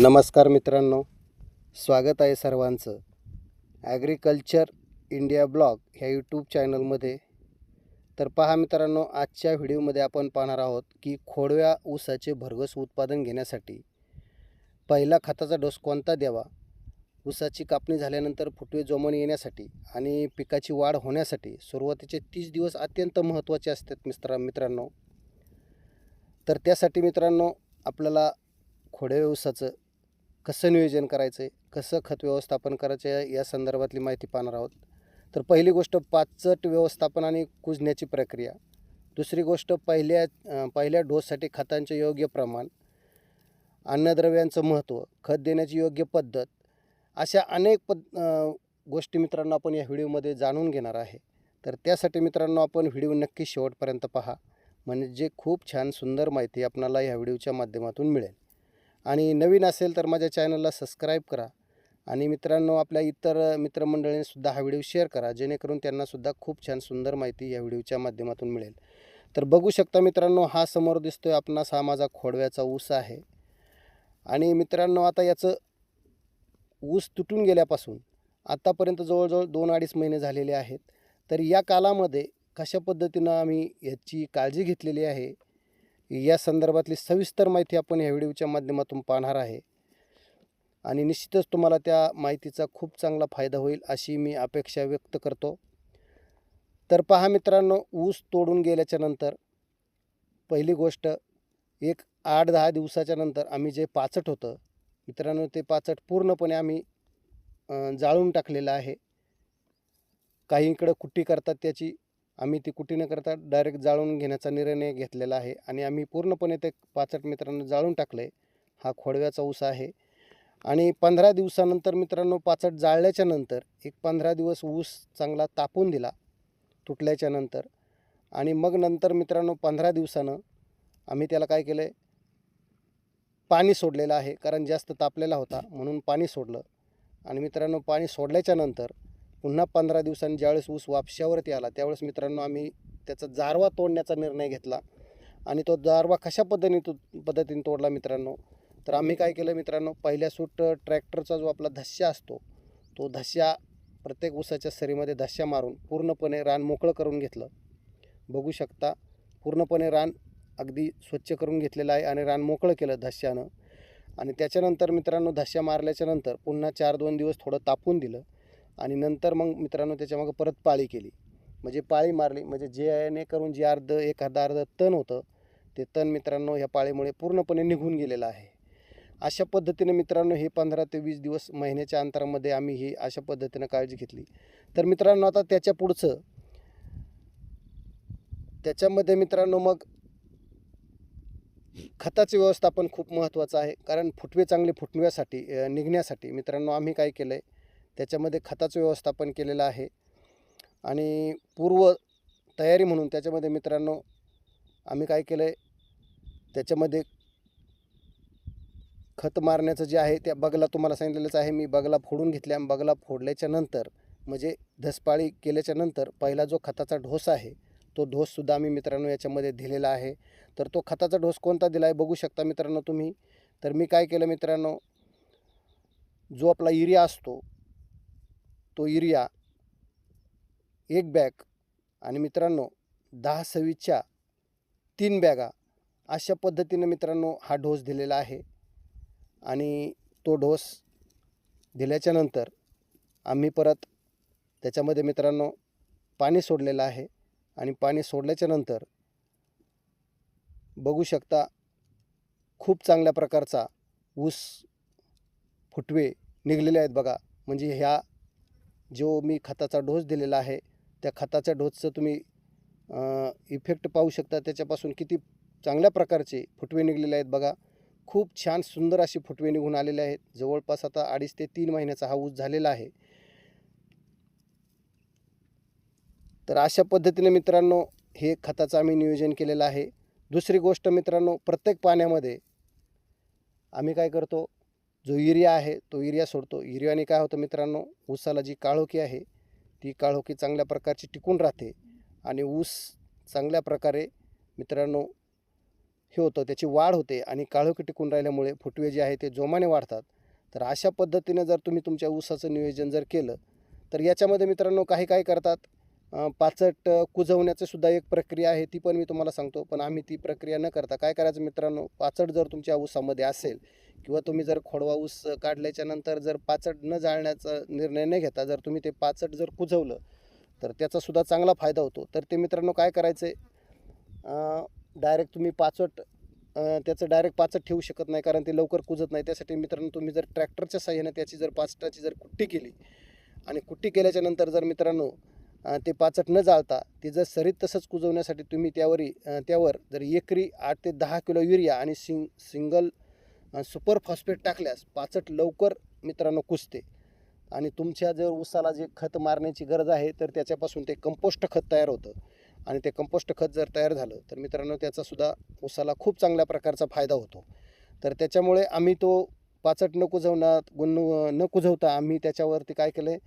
नमस्कार मित्रांनो. स्वागत आहे सर्वांचं. ॲग्रिकल्चर इंडिया ब्लॉग ह्या यूट्यूब चॅनलमध्ये तर पहा मित्रांनो आजच्या व्हिडिओमध्ये आपण पाहणार आहोत की खोडव्या ऊसाचे भरघोस उत्पादन घेण्यासाठी पहिला खताचा डोस कोणता द्यावा? ऊसाची कापणी झाल्यानंतर फुटवे जोमण येण्यासाठी आणि पिकाची वाढ होण्यासाठी सुरुवातीचे तीस दिवस अत्यंत महत्त्वाचे असतात मित्र मित्रांनो. तर त्यासाठी मित्रांनो आपल्याला खोडव्या ऊसाचं कसं नियोजन करायचं आहे कसं खत व्यवस्थापन करायचं आहे या संदर्भातली माहिती पाहणार आहोत. तर पहिली गोष्ट पाचट व्यवस्थापन आणि कुजण्याची प्रक्रिया. दुसरी गोष्ट पहिल्या पहिल्या डोससाठी खतांचे योग्य प्रमाण. अन्नद्रव्यांचं महत्त्व खत देण्याची योग्य पद्धत. अशा अनेक पद गोष्टी मित्रांनो आपण या व्हिडिओमध्ये जाणून घेणार आहे. तर त्यासाठी मित्रांनो आपण व्हिडिओ नक्की शेवटपर्यंत पहा. म्हणजे खूप छान सुंदर माहिती आपणाला या व्हिडिओच्या माध्यमातून मिळेल. आणि नवीन असेल तर माझ्या चॅनलला सबस्क्राईब करा. आणि मित्रांनो आपल्या इतर मित्रमंडळींनीसुद्धा हा व्हिडिओ शेअर करा. जेणेकरून त्यांनासुद्धा खूप छान सुंदर माहिती या व्हिडिओच्या माध्यमातून मिळेल. तर बघू शकता मित्रांनो हा समोर दिसतो आहे आपणास हा माझा खोडव्याचा ऊस आहे. आणि मित्रांनो आता याचं ऊस तुटून गेल्यापासून आत्तापर्यंत जवळजवळ दोन अडीच महिने झालेले आहेत. तर या कालामध्ये कशा पद्धतीनं आम्ही याची काळजी घेतलेली आहे? या संदर्भातली सविस्तर माहिती आपण या व्हिडिओच्या माध्यमातून पाहणार आहे. आणि निश्चितच तुम्हाला त्या माहितीचा खूप चांगला फायदा होईल अशी मी अपेक्षा व्यक्त करतो. तर पहा मित्रांनो ऊस तोडून गेल्याच्यानंतर पहिली गोष्ट एक आठ दहा दिवसाच्या नंतर आम्ही जे पाचट होतं मित्रांनो ते पाचट पूर्णपणे आम्ही जाळून टाकलेलं आहे. काही इकडं कुट्टी करतात त्याची आम्ही ती कुटी न करता डायरेक्ट जाळून घेण्याचा निर्णय घेतलेला आहे. आणि आम्ही पूर्णपणे ते पाचट मित्रांनो जाळून टाकलं आहे हा खोडव्याचा ऊस आहे. आणि पंधरा दिवसानंतर मित्रांनो पाचट जाळल्याच्या नंतर एक पंधरा दिवस ऊस चांगला तापून दिला तुटल्याच्या नंतर. आणि मग नंतर मित्रांनो पंधरा दिवसानं आम्ही त्याला काय केलं आहे पाणी सोडलेलं आहे. कारण जास्त तापलेला होता म्हणून पाणी सोडलं. आणि मित्रांनो पाणी सोडल्याच्या नंतर पुन्हा पंधरा दिवसांनी ज्यावेळेस ऊस वापशावरती आला त्यावेळेस मित्रांनो आम्ही त्याचा जारवा तोडण्याचा निर्णय घेतला. आणि तो जारवा कशा पद्धतीने तो पद्धतीने तोडला मित्रांनो? तर आम्ही काय केलं मित्रांनो पहिल्या सूट ट्रॅक्टरचा जो आपला धस्या असतो तो धस्या प्रत्येक ऊसाच्या सरीमध्ये धस्या मारून पूर्णपणे रान मोकळं करून घेतलं. बघू शकता पूर्णपणे रान अगदी स्वच्छ करून घेतलेलं आहे आणि रान मोकळं केलं धस्यानं. आणि त्याच्यानंतर मित्रांनो धस्या मारल्याच्या नंतर पुन्हा चार दोन दिवस थोडं तापून दिलं. आणि नंतर मग मित्रांनो त्याच्यामागं परत पाळी केली. म्हणजे पाळी मारली. म्हणजे जे करून जे अर्ध एखादं अर्ध तण होतं ते तण मित्रांनो ह्या पाळीमुळे पूर्णपणे निघून गेलेलं आहे. अशा पद्धतीने मित्रांनो हे पंधरा ते वीस दिवस महिन्याच्या अंतरामध्ये आम्ही ही अशा पद्धतीनं काळजी घेतली. तर मित्रांनो आता त्याच्या पुढचं. त्याच्यामध्ये मित्रांनो मग खताचं व्यवस्थापन खूप महत्त्वाचं आहे. कारण फुटवे चांगले फुटण्यासाठी निघण्यासाठी मित्रांनो आम्ही काय केलं आहे त्याच्यामध्ये खताचं व्यवस्थापन केलेलं आहे. आणि पूर्व तयारी म्हणून त्याच्यामध्ये मित्रांनो आम्ही काय केलं आहे त्याच्यामध्ये खत मारण्याचं जे आहे त्या बगला तुम्हाला सांगितलेलंच आहे. मी बगला फोडून घेतल्या. बगला फोडल्याच्या नंतर म्हणजे धसपाळी केल्याच्यानंतर पहिला जो खताचा ढोस आहे तो ढोससुद्धा आम्ही मित्रांनो याच्यामध्ये दिलेला आहे. तर तो खताचा ढोस कोणता दिला आहे बघू शकता मित्रांनो तुम्ही. तर मी काय केलं मित्रांनो जो आपला युरिया असतो तो युरिया एक बॅग आणि मित्रांनो दहा सव्वीसच्या तीन बॅगा अशा पद्धतीनं मित्रांनो हा डोस दिलेला आहे. आणि तो डोस दिल्याच्यानंतर आम्ही परत त्याच्यामध्ये मित्रांनो पाणी सोडलेलं आहे आणि पाणी सोडल्याच्यानंतर बघू शकता खूप चांगल्या प्रकारचा ऊस फुटवे निघलेले आहेत बघा. म्हणजे ह्या जो मी खताचा डोस दिलेला आहे त्या खताच्या डोसचं तुम्ही इफेक्ट पाहू शकता. त्याच्यापासून किती चांगल्या प्रकारचे फुटवे निघलेले आहेत बघा. खूप छान सुंदर अशी फुटवे निघून आलेले आहेत. जवळपास आता अडीच ते तीन महिन्याचा हा ऊस झालेला आहे. तर अशा पद्धतीने मित्रांनो हे खताचं आम्ही नियोजन केलेलं आहे. दुसरी गोष्ट मित्रांनो प्रत्येक पाण्यामध्ये आम्ही काय करतो जो युरिया आहे तो युरिया सोडतो. युरियाने काय होतं मित्रांनो ऊसाला जी काळोखी आहे ती काळोखी चांगल्या प्रकारची टिकून राहते आणि ऊस चांगल्या प्रकारे मित्रांनो हे होतं त्याची वाढ होते आणि काळोखी टिकून राहिल्यामुळे फुटवे जे आहे ते जोमाने वाढतात. तर अशा पद्धतीने जर तुम्ही तुमच्या ऊसाचं नियोजन जर केलं तर याच्यामध्ये मित्रांनो काही काय करतात. पाचट कुजवण्याचं सुद्धा एक प्रक्रिया आहे ती पण मी तुम्हाला सांगतो. पण आम्ही ती प्रक्रिया न करता काय करायचं मित्रांनो पाचट जर तुमच्या ऊसामध्ये असेल किंवा तुम्ही जर खोडवा ऊस काढल्याच्या नंतर जर पाचट न जाळण्याचा निर्णय न घेता जर तुम्ही ते पाचट जर कुजवलं तर त्याचासुद्धा चांगला फायदा होतो. तर ते मित्रांनो काय करायचं आहे डायरेक्ट तुम्ही पाचट त्याचं डायरेक्ट पाचट ठेवू शकत नाही कारण ते लवकर कुजत नाही. त्यासाठी मित्रांनो तुम्ही जर ट्रॅक्टरच्या साह्याने त्याची जर पाचटाची जर कुट्टी केली आणि कुट्टी केल्याच्यानंतर जर मित्रांनो ते पाचट न जाळता ते जर सरीत तसंच कुजवण्यासाठी तुम्ही त्यावरी त्यावर जर एकरी आठ ते दहा किलो युरिया आणि सिंग सिंगल सुपर फॉस्फेट टाकल्यास पाचट लवकर मित्रांनो कुजते. आणि तुमच्या जर ऊसाला जे खत मारण्याची गरज आहे तर त्याच्यापासून ते कंपोस्ट खत तयार होतं. आणि ते कंपोस्ट खत जर तयार झालं तर मित्रांनो त्याचासुद्धा ऊसाला खूप चांगल्या प्रकारचा फायदा होतो. तर त्याच्यामुळे आम्ही तो पाचट न कुजवण्यात गुण न कुजवता आम्ही त्याच्यावरती काय केलं आहे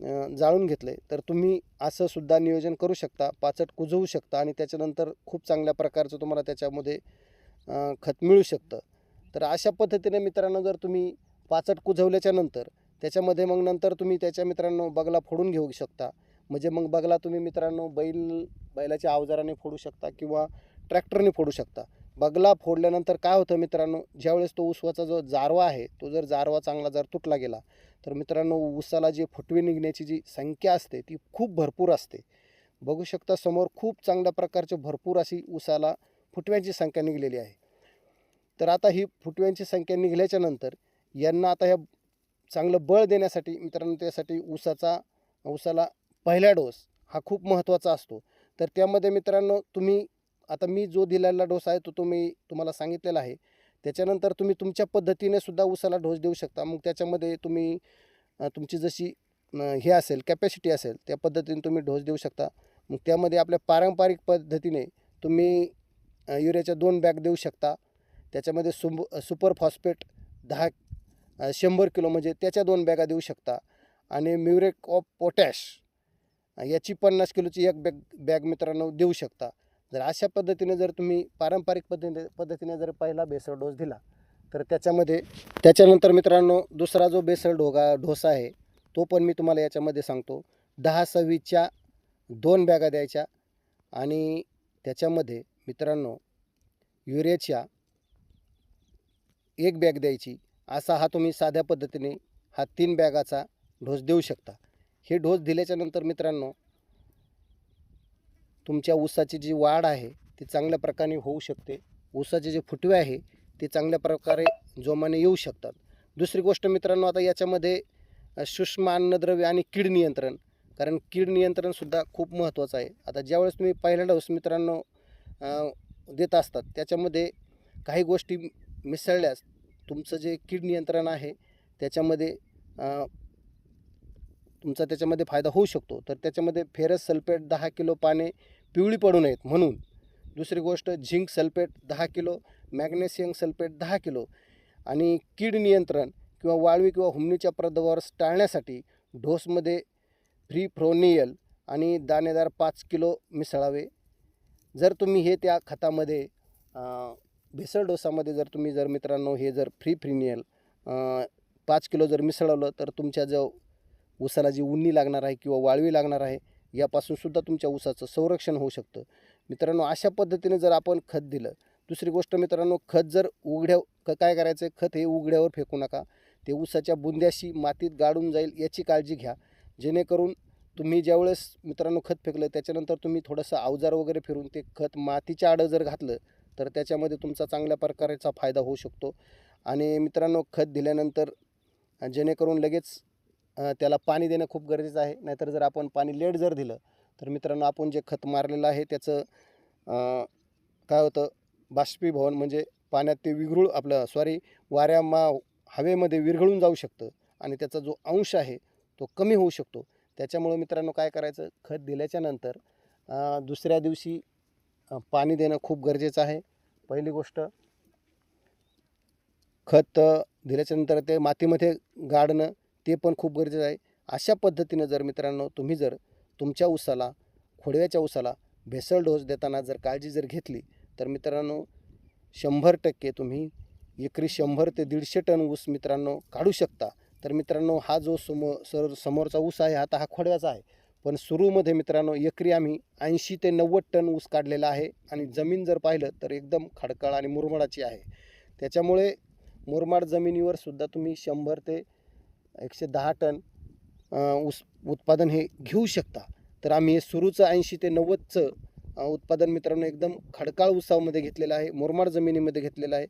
जाळून घेतलं आहे तर तुम्ही असं सुद्धा नियोजन करू शकता पाचट कुजवू शकता आणि त्याच्यानंतर खूप चांगल्या प्रकारचं तुम्हाला त्याच्यामध्ये खत मिळू शकतं. तर अशा पद्धतीने मित्रांनो जर तुम्ही पाचट कुजवल्याच्या नंतर त्याच्यामध्ये मग नंतर तुम्ही त्याच्या मित्रांनो बगला फोडून घेऊ शकता. म्हणजे मग बगला तुम्ही मित्रांनो बैल बैलाच्या अवजाराने फोडू शकता किंवा ट्रॅक्टरने फोडू शकता. बगला फोडल्यानंतर काय होतं मित्रांनो ज्यावेळेस तो उसवाचा जो जारवा आहे तो जर जारवा चांगला जर तुटला गेला तर मित्रांनो उसाला जी फुटवे निघण्याची जी संख्या असते ती खूप भरपूर असते. बघू शकता समोर खूप चांगल्या प्रकारचे भरपूर अशी उसाला फुटव्यांची संख्या निघलेली आहे. तर आता ही फुटव्यांची संख्या निघल्याच्या नंतर यांना आता ह्या चांगलं बळ देण्यासाठी मित्रांनो त्यासाठी ऊसाचा ऊसाला पहिला डोस हा खूप महत्त्वाचा असतो. तर त्यामध्ये मित्रांनो तुम्ही आता मी जो दिलेला डोस आहे तो तुम्ही तुम्हाला सांगितलेला आहे. त्याच्यानंतर तुम्ही तुमच्या पद्धतीने सुद्धा उसाला डोस देऊ शकता. मग त्याच्यामध्ये तुम्ही तुमची जशी हे असेल कॅपॅसिटी असेल त्या पद्धतीने तुम्ही डोस देऊ शकता. मग त्यामध्ये आपल्या पारंपरिक पद्धतीने तुम्ही युरियाच्या दोन बॅग देऊ शकता. त्याच्यामध्ये सुब सुपर फॉस्फेट दहा शंभर किलो म्हणजे त्याच्या दोन बॅगा देऊ शकता. आणि म्युरेक ऑफ पोटॅश याची पन्नास किलोची एक बॅग बॅग मित्रांनो देऊ शकता. जर अशा पद्धतीने जर तुम्ही पारंपरिक पद्धतीने पद्धतीने जर पहिला बेसळ डोस दिला तर त्याच्यामध्ये त्याच्यानंतर मित्रांनो दुसरा जो बेसळ ढोगा ढोसा आहे तो पण मी तुम्हाला याच्यामध्ये सांगतो. दहा सव्वीसच्या दोन बॅगा द्यायच्या आणि त्याच्यामध्ये मित्रांनो युरियाच्या एक बॅग द्यायची. असा हा तुम्ही साध्या पद्धतीने हा तीन बॅगाचा डोस देऊ शकता. हे डोस दिल्याच्यानंतर मित्रांनो तुमच्या ऊसाची जी वाढ आहे ती चांगल्या प्रकारे होऊ शकते. ऊसाचे जे फुटवे आहे ते चांगल्या प्रकारे जोमाने येऊ शकतात. दुसरी गोष्ट मित्रांनो आता याच्यामध्ये सूक्ष्म अन्नद्रव्य आणि कीड नियंत्रण. कारण कीड नियंत्रणसुद्धा खूप महत्त्वाचं आहे. आता ज्यावेळेस तुम्ही पहिला डोस मित्रांनो देत असतात त्याच्यामध्ये काही गोष्टी मिसळल्यास तुमचं जे कीड नियंत्रण आहे त्याच्यामध्ये तुमचा त्याच्यामध्ये फायदा होऊ शकतो. तर त्याच्यामध्ये फेरस सल्फेट दहा किलो पाने पिवळी पडू नयेत म्हणून. दुसरी गोष्ट झिंक सल्फेट दहा किलो मॅग्नेशियम सल्फेट दहा किलो आणि कीड नियंत्रण किंवा वाळवी किंवा हुमणीच्या प्रादुर्भाव टाळण्यासाठी डोसमध्ये फ्री फ्रोनियल आणि दाणेदार पाच किलो मिसळावे. जर तुम्ही हे त्या खतामध्ये भेसळ डोसामध्ये जर तुम्ही जर मित्रांनो हे जर फ्री फ्रिनियल पाच किलो जर मिसळवलं तर तुमच्या जो ऊसाला जी उन्नी लागणार आहे किंवा वाळवी लागणार आहे यापासून सुद्धा तुमच्या ऊसाचं संरक्षण होऊ शकतं. मित्रांनो अशा पद्धतीने जर आपण खत दिलं दुसरी गोष्ट मित्रांनो खत जर उघड्या क काय करायचं? आहे खत हे उघड्यावर फेकू नका. ते ऊसाच्या बुंद्याशी मातीत गाडून जाईल याची काळजी घ्या. जेणेकरून तुम्ही ज्यावेळेस मित्रांनो खत फेकलं त्याच्यानंतर तुम्ही थोडंसं अवजार वगैरे फिरून ते खत मातीच्या आडं जर घातलं तर त्याच्यामध्ये तुमचा चांगल्या प्रकारचा फायदा होऊ शकतो. आणि मित्रांनो खत दिल्यानंतर जेणेकरून लगेच त्याला पाणी देणं खूप गरजेचं आहे. नाहीतर जर आपण पाणी लेट जर दिलं तर मित्रांनो आपण जे खत मारलेलं आहे त्याचं काय होतं बाष्पीभवन म्हणजे पाण्यात ते विरघळू आपलं सॉरी वाऱ्या मा हवेमध्ये विरघळून जाऊ शकतं आणि त्याचा जो अंश आहे तो कमी होऊ शकतो. त्याच्यामुळं मित्रांनो काय करायचं खत दिल्याच्यानंतर दुसऱ्या दिवशी पाणी देणं खूप गरजेचं आहे. पहिली गोष्ट खत दिल्याच्यानंतर ते मातीमध्ये गाडणं ते पण खूप गरजेचं आहे. अशा पद्धतीनं जर मित्रांनो तुम्ही जर तुमच्या ऊसाला खोडव्याच्या ऊसाला भेसळ डोस देताना जर काळजी जर घेतली तर मित्रांनो शंभर टक्के तुम्ही एकरी शंभर ते दीडशे टन ऊस मित्रांनो काढू शकता. तर मित्रांनो हा जो समो सर समोरचा ऊस आहे आता हा खोडव्याचा आहे. पण सुरूमध्ये मित्रांनो एकरी आम्ही ऐंशी ते नव्वद टन ऊस काढलेला आहे आणि जमीन जर पाहिलं तर एकदम खडकाळ आणि मुरमाडाची आहे. त्याच्यामुळे मुरमाड जमिनीवर सुद्धा तुम्ही शंभर ते एकशे दहा टन ऊस उत्पादन हे घेऊ शकता. तर आम्ही हे सुरूचं ऐंशी ते नव्वदचं उत्पादन मित्रांनो एकदम खडकाळ उसामध्ये घेतलेलं आहे मुरमाड जमिनीमध्ये घेतलेलं आहे.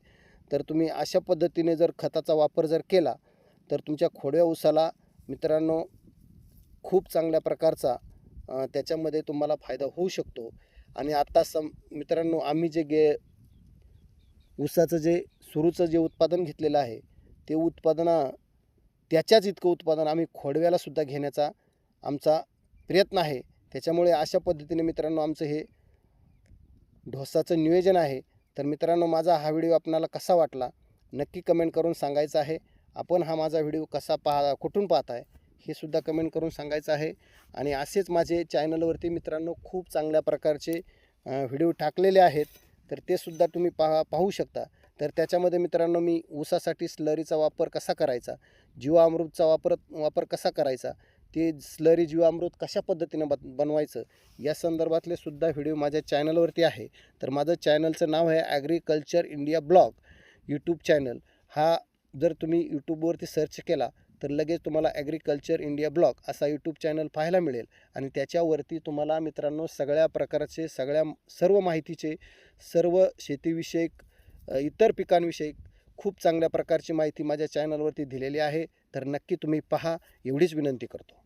तर तुम्ही अशा पद्धतीने जर खताचा वापर जर केला तर तुमच्या खोड्या उसाला मित्रांनो खूप चांगल्या प्रकारचा त्याच्यामध्ये तुम्हाला फायदा होऊ शकतो. आणि आत्ता सम मित्रांनो आम्ही जे गे ऊसाचं जे सुरूचं जे उत्पादन घेतलेलं आहे ते उत्पादना त्याच्याच इतकं उत्पादन आम्ही खोडव्याला सुद्धा घेण्याचा आमचा प्रयत्न आहे. त्याच्यामुळे अशा पद्धतीने मित्रांनो आमचं हे ढोसाचं नियोजन आहे. तर मित्रांनो माझा हा व्हिडिओ आपणाला कसा वाटला? नक्की कमेंट करून सांगायचं आहे. आपण हा माझा व्हिडिओ कसा पाहा कुठून पाहताय? हे सुद्धा कमेंट करून सांगायचं आहे. आणि असेच माझे चॅनलवरती मित्रांनो खूप चांगल्या प्रकारचे व्हिडिओ टाकलेले आहेत. तर ते सुद्धा तुम्ही पाहा पाहू शकता. तर त्याच्यामध्ये मित्रांनो मी ऊसासाठी स्लरीचा वापर कसा करायचा? जीवामृतचा वापर वापर कसा करायचा? ते स्लरी जीवामृत कशा पद्धतीनं बन बनवायचं? या संदर्भातले सुद्धा व्हिडिओ माझ्या चॅनलवरती आहे. तर माझं चॅनलचं नाव आहे agriculture India blog YouTube channel. हा जर तुम्ही यूट्यूबवरती सर्च केला तर लगेच तुम्हाला ॲग्रिकल्चर इंडिया ब्लॉग असा यूट्यूब चॅनल पाहायला मिळेल. आणि त्याच्यावरती तुम्हाला मित्रांनो सगळ्या प्रकारचे सगळ्या सर्व माहितीचे सर्व शेतीविषयक इतर पिकांविषयी खूप चांगल्या प्रकारची माहिती माझ्या चॅनलवरती दिलेली आहे. तर नक्की तुम्ही पहा. एवढीच विनंती करतो.